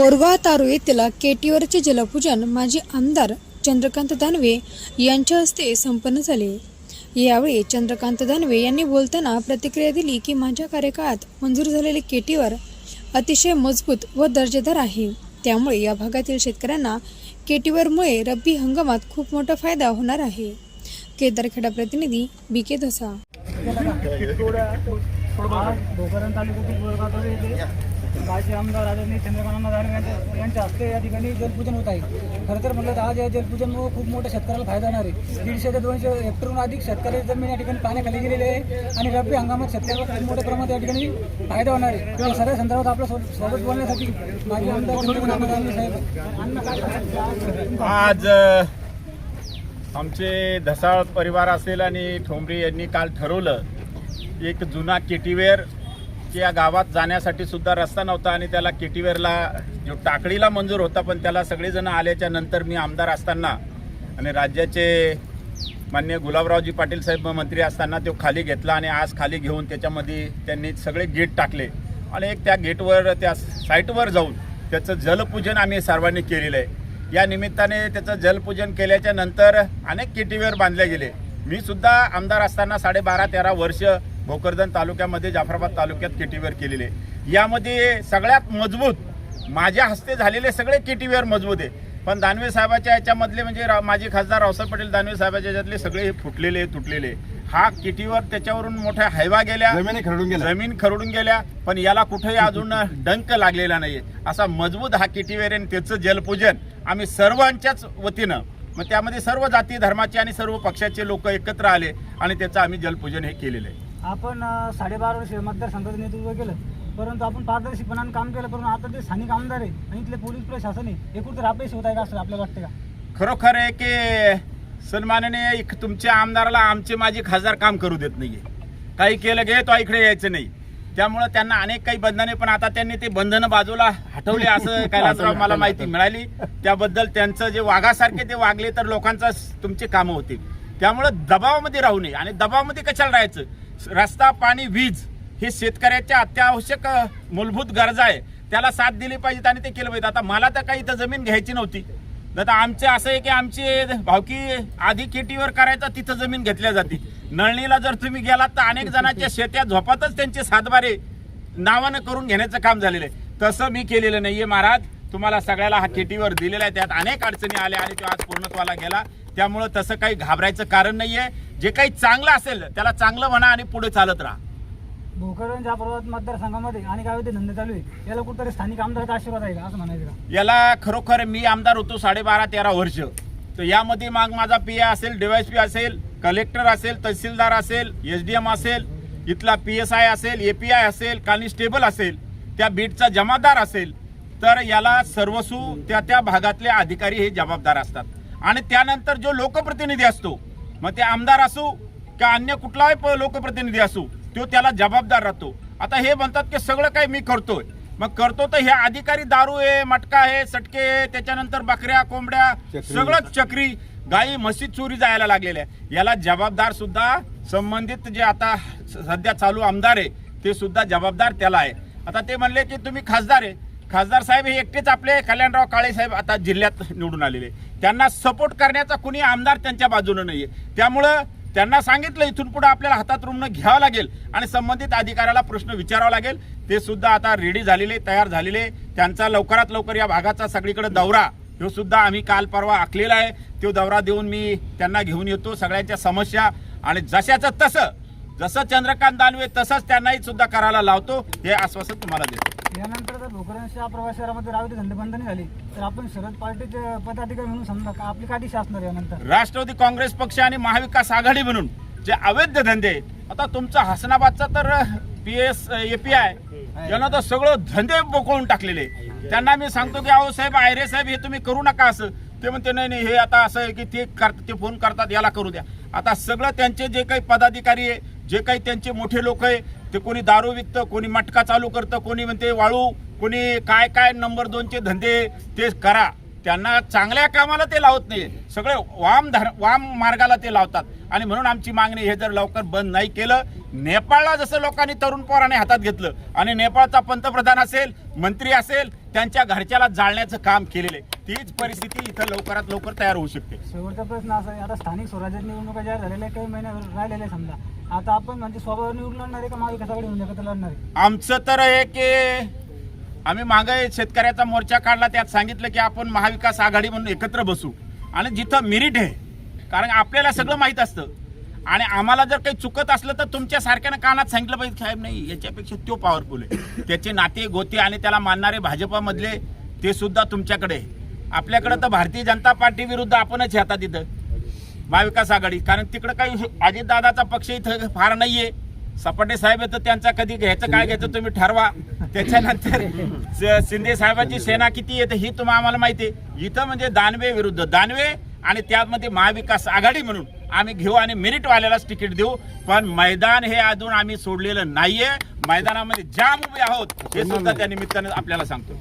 बोरगाव तारू येथील केटीवरचे जलपूजन माजी आमदार चंद्रकांत दानवे यांच्या हस्ते संपन्न झाले. यावेळी चंद्रकांत दानवे यांनी बोलताना प्रतिक्रिया दिली की माझ्या कार्यकाळात मंजूर झालेले केटीवर अतिशय मजबूत व दर्जेदार आहे. त्यामुळे या भागातील शेतकऱ्यांना केटीवरमुळे रब्बी हंगामात खूप मोठा फायदा होणार आहे. केदारखेडा प्रतिनिधी बी के धसा. आज भोकरन तालुक्यातील बोरगाव येथे माजी आमदार आदरणीय चंद्रकांत दानवे यांच्या यांच्या हस्ते या ठिकाणी जलपूजन होत आहे. खरं तर म्हटलं तर आज या जलपूजनमुळे खूप मोठ्या शेतकऱ्याला फायदा होणार आहे. दीडशे ते दोनशे हेक्टरहून अधिक शेतकरी जमीन या ठिकाणी पाण्याखाली गेलेली आहे आणि रब्बी हंगामात शेतकऱ्याला खूप मोठ्या प्रमाणात या ठिकाणी फायदा होणार आहे. या सगळ्या संदर्भात आपल्यासोबत बोलण्यासाठी माजी आमदार चंद्रकांत दानवे साहेब. आज आमचे धसाळ परिवार असेल आणि ठोंबरे यांनी काल ठरवलं एक जुना केटीवेअर या गावात जाण्यासाठी सुद्धा रस्ता नव्हता आणि त्याला केटीवेअरला जो टाकडीला मंजूर होता पण त्याला सगळेजण आल्याच्यानंतर मी आमदार असताना आणि राज्याचे मान्य गुलाबरावजी पाटील साहेब मंत्री असताना तो खाली घेतला आणि आज खाली घेऊन त्याच्यामध्ये त्यांनी सगळे गेट टाकले. आणि एक त्या गेटवर त्या साईटवर जाऊन त्याचं जलपूजन आम्ही सर्वांनी केलेलं आहे. या निमित्ताने त्याचं जलपूजन केल्याच्यानंतर अनेक केटीवेअर बांधले गेले. मी सुद्धा आमदार असताना साडेबारा तेरा वर्ष भोकरदन तालुक्यामध्ये जाफराबाद तालुक्यात केटीवेअर केलेले यामध्ये सगळ्यात मजबूत माझ्या हस्ते झालेले सगळे केटीवेअर मजबूत आहे. पण दानवे साहेबाच्या याच्यामधले म्हणजे रा- माजी खासदार रावसाहेब पटेल दानवे साहेबाच्या याच्यातले सगळे हे फुटलेले तुटलेले. हा किटीवर त्याच्यावरून मोठ्या हैवा गेल्या. जमिनी खरडून गेल्या. जमीन खरडून गेल्या पण याला कुठेही अजून डंक लागलेला नाहीये. असा मजबूत हा किटीवेर आणि त्याचं जलपूजन आम्ही सर्वांच्याच वतीनं मग त्यामध्ये सर्व जाती धर्माचे आणि सर्व पक्षाचे लोक एकत्र आले आणि त्याचं आम्ही जलपूजन हे केलेलं आहे. आपण साडेबारा वर्ष मतदारसंघाचं नेतृत्व केलं. परंतु आपण पारदर्शीपणाने काम केलं परंतु आता ते स्थानिक आमदार आहे आणि इथले पोलीस प्रशासन आहे हे कुठेतरी अपयश होत आहे का असं आपल्याला वाटतं का? खरोखर आहे की सन्माननीय एक तुमच्या आमदाराला आमचे माझे खासदार काम करू देत नाहीये. काही केलं गे तो इकडे यायचं नाही. त्यामुळं त्यांना अनेक काही बंधने पण आता त्यांनी ते बंधनं बाजूला हटवले असं कैलासराव मला माहिती मिळाली. त्याबद्दल त्यांचं जे वाघासारखे ते वागले तर लोकांचा तुमचे कामं होतील. त्यामुळं दबावामध्ये राहू नये. आणि दबावामध्ये कशाला राहायचं? रस्ता पाणी वीज हे शेतकऱ्याच्या अत्यावश्यक मूलभूत गरजा आहे. त्याला साथ दिली पाहिजेत आणि ते केलं पाहिजे. आता मला तर काही इथं जमीन घ्यायची नव्हती. आता आमचे असं आहे की आमची भावकी आधी केटीवर करायचं तिथं जमीन घेतल्या जाते. नळणीला जर तुम्ही गेलात तर अनेक जणांच्या शेत्या झोपातच त्यांचे सातबारे नावानं करून घेण्याचं काम झालेलं आहे. तसं मी केलेलं नाहीये महाराज. तुम्हाला सगळ्याला हा केटीवर दिलेला आहे. त्यात अनेक अडचणी आल्या आणि तो आज पूर्णत्वाला गेला. त्यामुळं तसं काही घाबरायचं कारण नाहीये. जे काही चांगलं असेल त्याला चांगलं म्हणा आणि पुढे चालत राहा. पर्वत मतदारसंघामध्ये आणि काय होते धंदे चालू आहे याला कुठेतरी स्थानिक आमदाराचा आशीर्वाद आहे का? असं म्हणायचं का? याला खरोखर मी आमदार होतो साडेबारा तेरा वर्ष. तर यामध्ये मग माझा पी असेल डीवायसपी असेल कलेक्टर असेल तहसीलदार असेल एस डी एम असेल इथला पी एस आय असेल ए पी आय असेल कॉन्स्टेबल असेल त्या बीटचा जमादार असेल तर याला सर्वसू त्या त्या भागातले अधिकारी हे जबाबदार असतात. आणि त्यानंतर जो लोकप्रतिनिधी असतो मग ते आमदार असो का अन्य कुठलाही लोकप्रतिनिधी असो तो त्याला जबाबदार राहतो. आता हे म्हणतात की सगळं काही मी करतोय. मग करतो तर हे अधिकारी दारू आहे मटका आहे सटके आहे त्याच्यानंतर बकऱ्या कोंबड्या चक्री. सगळं चक्री गाई म्हशी चोरी जायला लागलेल्या याला जबाबदार सुद्धा संबंधित जे आता सध्या चालू आमदार आहे ते सुद्धा जबाबदार त्याला आहे. आता ते म्हणले की तुम्ही खासदार आहे. खासदार साहेब हे एकटेच आपले कल्याणराव काळे साहेब आता जिल्ह्यात निवडून आलेले. त्यांना सपोर्ट करण्याचा कुणी आमदार त्यांच्या बाजूने आहे त्यामुळं त्यांना सांगितलं इथून पुढे आपल्याला हातात रुग्ण घ्यावं लागेल आणि संबंधित अधिकाऱ्याला प्रश्न विचारावा लागेल. ते सुद्धा आता रेडी झालेले तयार झालेले. त्यांचा लवकरात लवकर या भागाचा सगळीकडे दौरा. ह्यो सुद्धा आम्ही काल परवा आखलेला आहे. तो दौरा देऊन मी त्यांना घेऊन येतो. सगळ्यांच्या समस्या आणि जशाचं तसं जसं चंद्रकांत दानवे तसंच त्यांनाही सुद्धा करायला लावतो हे आश्वासन तुम्हाला देतो. यानंतर जर भोकरनच्या प्रवास शहरामध्ये रावते धंदेबंधनी झाली. तर आपण शरद पार्टीचे पदाधिकारी म्हणून समजा का आपली काय दिशा असणार यानंतर राष्ट्रवादी काँग्रेस पक्ष आणि महाविकास आघाडी म्हणून जे अवैध धंदे आता तुमचा हसनाबादचा तर पी एस एपीआय यानं तर सगळं धंदे बोकळून टाकलेले. त्यांना मी सांगतो की अहो साहेब आयरे साहेब हे तुम्ही करू नका असं. ते म्हणते नाही नाही हे आता असं आहे की ते करतात ते फोन करतात याला करू द्या. आता सगळं त्यांचे जे काही पदाधिकारी आहे जे काही त्यांचे मोठे लोक आहे ते कोणी दारू विकतं कोणी मटका चालू करतं कोणी म्हणते वाळू कोणी काय काय नंबर दोनचे धंदे ते करा. त्यांना चांगल्या कामाला ते लावत नाही. सगळे वाम धर वाम मार्गाला ते लावतात. आणि म्हणून आमची मागणी हे जर लवकर बंद नाही केलं नेपाळला जसं लोकांनी तरुण पोराने हातात घेतलं आणि नेपाळचा पंतप्रधान असेल मंत्री असेल त्यांच्या घरच्याला जाळण्याचं काम केलेलं आहे. तीच परिस्थिती इथं लवकरात लवकर तयार होऊ शकते. शेवटचा प्रश्न असा आहे आता स्थानिक स्वराज्यात निवडणुका जाहीर झालेल्या काही महिने राहिलेले आहे समजा. आता आपण म्हणजे स्वभाव निवडून लढणार आहे का महाविकास आघाडी एकत्र लढणार आहे? आमचं तर आहे की आम्ही मागे शेतकऱ्याचा मोर्चा काढला त्यात सांगितलं की आपण महाविकास आघाडी म्हणून एकत्र बसू. आणि जिथं मिरिट आहे कारण आपल्याला सगळं माहीत असतं. आणि आम्हाला जर काही चुकत असलं तर तुमच्या सारख्यानं कानात सांगितलं पाहिजे साहेब नाही याच्यापेक्षा तो पॉवरफुल आहे. त्याचे नाते गोते आणि त्याला मानणारे भाजपामधले ते सुद्धा तुमच्याकडे आपल्याकडे तर भारतीय जनता पार्टी विरुद्ध आपणच आहे आता तिथं. महाविकास आघाडी. कारण तिकडं काही अजितदादाचा पक्ष इथं फार नाहीये. सपाटे साहेब आहे तर त्यांचा कधी घ्यायचं काय घ्यायचं तुम्ही ठरवा. त्याच्यानंतर स- शिंदे साहेबांची सेना किती येते ही तुम्हाला आम्हाला माहिती आहे. इथं म्हणजे दानवे विरुद्ध दानवे आणि त्यामध्ये महाविकास आघाडी म्हणून आम्ही घेऊ आणि मेरिटवाल्यालाच तिकीट देऊ. पण मैदान हे अजून आम्ही सोडलेलं नाहीये. मैदानामध्ये जाम उभे आहोत हे सुद्धा त्या निमित्ताने आपल्याला सांगतो